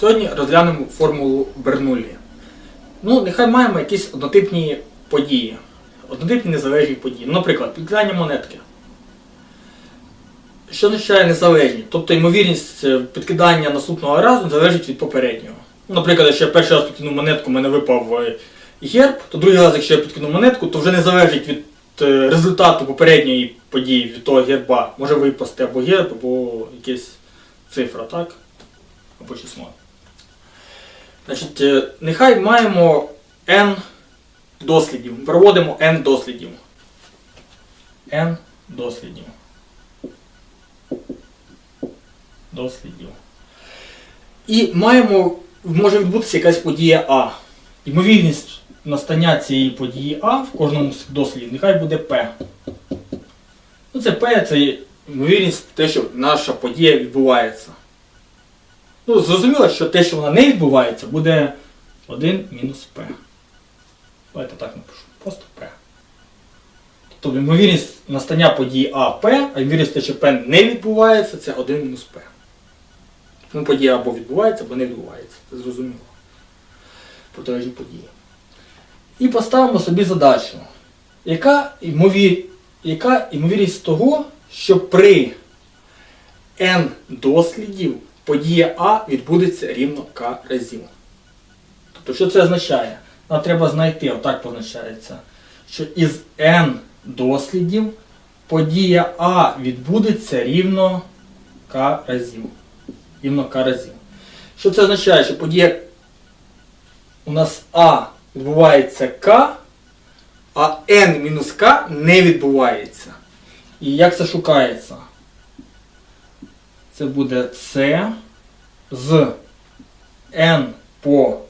Сьогодні розглянемо формулу Бернуллі. Ну, нехай маємо якісь однотипні події. Однотипні незалежні події. Наприклад, підкидання монетки. Що означає незалежні? Тобто ймовірність е, підкидання наступного разу залежить від попереднього. Наприклад, якщо я перший раз підкинув монетку, в мене випав е, герб, то другий раз, якщо я підкину монетку, то вже не залежить від е, результату попередньої події, від того герба. Може випасти або герб, або якась цифра, так? Або число. Значить, е, нехай маємо n дослідів. Проводимо n дослідів. n дослідів. Дослідів. І маємо, може відбутися якась подія А. Ймовірність настання цієї події А в кожному з дослідів нехай буде P. Ну, це P це ймовірність те, що наша подія відбувається. Ну, зрозуміло, що те, що вона не відбувається, буде 1 мінус P. Давайте так напишу. Просто P. Тобто ймовірність настання події А P, а ймовірність те, що P не відбувається, це 1 мінус P. Тому подія або відбувається, або не відбувається. Це зрозуміло. Протилежні події. І поставимо собі задачу. Яка, ймовір... Яка ймовірність того, що при n дослідів подія А відбудеться рівно К разів. Тобто, що це означає? Нам треба знайти, отак позначається, що із n дослідів подія А відбудеться рівно К разів. Рівно К разів. Що це означає? Що подія у нас А відбувається К, а n мінус К не відбувається. І як це шукається? Це буде С з N по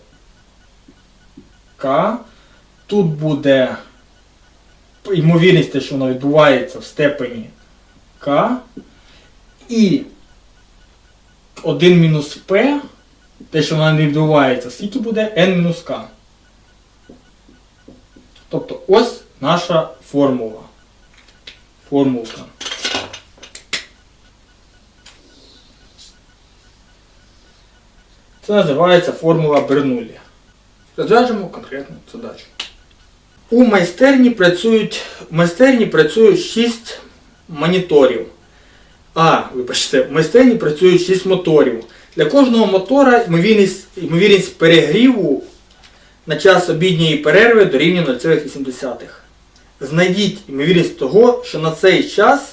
К. Тут буде ймовірність, те, що воно відбувається в степені К. І 1 мінус P, те, що воно не відбувається, скільки буде N мінус К. Тобто ось наша формула. Формулка. Це називається формула Бернуллі. Розв'яжемо конкретну задачу. У майстерні працюють, в майстерні працюють 6 моніторів. А, вибачте, в майстерні працюють 6 моторів. Для кожного мотора ймовірність, ймовірність перегріву на час обідньої перерви дорівнює 0,8. Знайдіть ймовірність того, що на цей час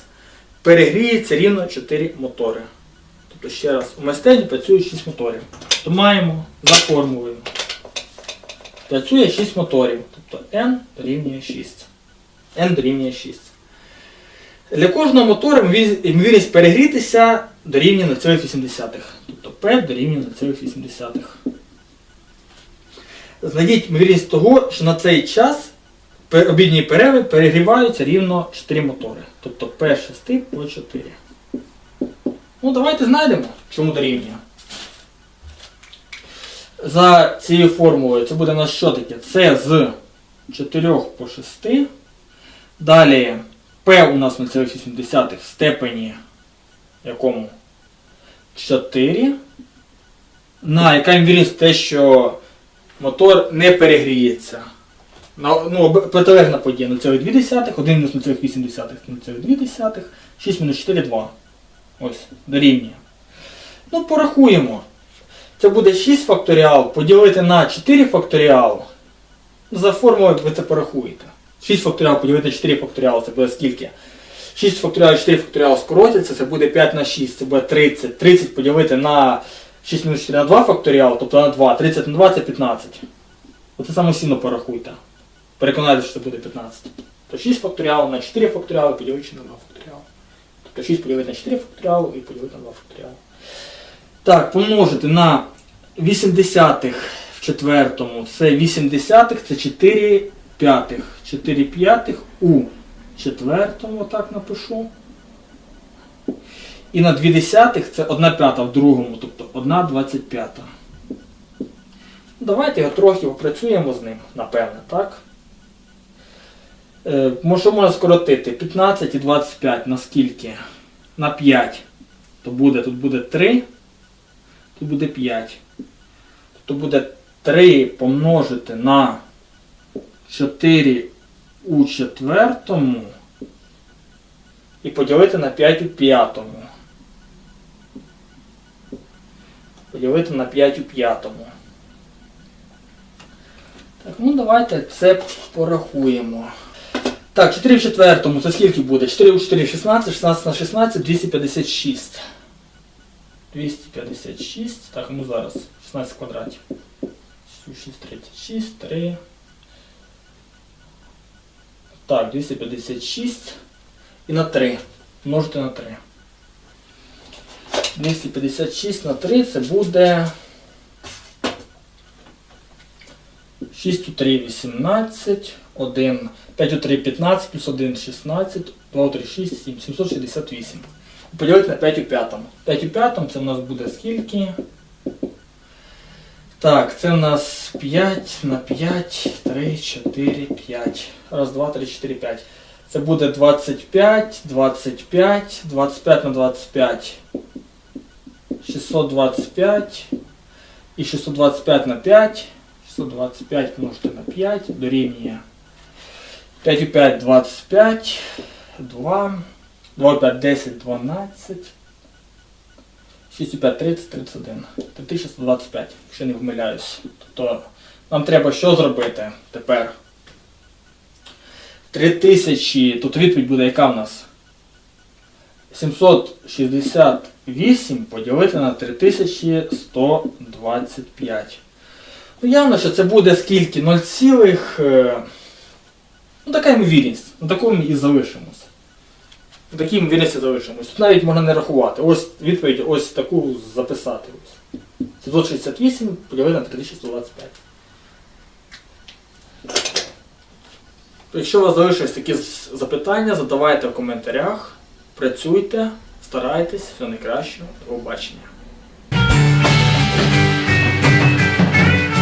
перегріється рівно 4 мотори. Тобто ще раз, у майстерні працюють 6 моторів. То маємо за формулою. Працює 6 моторів. Тобто N дорівнює 6. N дорівнює 6. Для кожного мотора ймовірність перегрітися дорівнює 0,8. Тобто P дорівнює 0,8. Знайдіть ймовірність того, що на цей час обідні перерви перегріваються рівно 4 мотори. Тобто P6 по 4. Ну, давайте знайдемо, чому дорівнює. За цією формулою це буде у нас що таке? Це з 4 по 6. Далі P у нас 0,8 в степені якому 4. На яка ймовірність те, що мотор не перегріється. Ну, протилежна подія 0,2, 1 мінус 0,8, 0,2, 6 мінус 4, 2. Ось, дорівнює. Ну, порахуємо. Це буде 6 факторіал поділити на 4 факторіал. За формулою ви це порахуєте. 6 факторіал поділити на 4 факторіал, це буде скільки? 6 факторіал 4 факторіал скоротяться, це буде 5 на 6, це буде 30. 30 поділити на 6 мінус 4 на 2 факторіал, тобто на 2. 30 на 2 це 15. Оце самостійно порахуйте. Переконайтеся, що це буде 15. То 6 факторіал на 4 факторіали поділити на 2 факторіали. Тобто 6 поділити на 4 факторіали і поділити на 2 факторіали. Так, помножити на 80 в четвертому, це 80 це 4 п'ятих. 4 п'ятих у четвертому, отак напишу. І на 2 десятих це 1 п'ята в другому, тобто 1 25. Давайте його трохи опрацюємо з ним, напевне, так? Е, що можна скоротити? 15 і 25 на скільки? На 5. То буде, тут буде 3. тут буде 5. Тобто буде 3 помножити на 4 у четвертому і поділити на 5 у п'ятому. Поділити на 5 у п'ятому. Так, ну давайте це порахуємо. Так, 4 в четвертому, це скільки буде? 4 у 4 16, 16 на 16, 256. 256. Так, ну зараз 16 квадратів. 6, 36, 3. Так, 256 і на 3. Множити на 3. 256 на 3 це буде 6 у 3 18, 1, 5 у 3 15, плюс 1 16, 2 у 3 6, 7, 768. Поділити на 5 у 5. 5 у 5 це в нас буде скільки? Так, це в нас 5 на 5, 3, 4, 5. Раз, два, три, 4, 5. Це буде 25, 25, 25 на 25. 625. І 625 на 5. 625 помножити на 5 дорівнює 5 у 5 25, 2, 2 у 5 10, 12, 6 у 5 30, 31, 3125, якщо не помиляюсь. Тобто нам треба що зробити тепер? 3000, тут відповідь буде яка в нас? 768 поділити на 3125. Ну, явно, що це буде скільки? 0, цілих, е, ну така ймовірність. На такому і залишимося. На такій ймовірності залишимось. Тут навіть можна не рахувати. Ось відповідь ось таку записати. Ось. 768 поділити на 3125. Якщо у вас залишились такі запитання, задавайте в коментарях, працюйте, старайтесь, все найкраще, до побачення.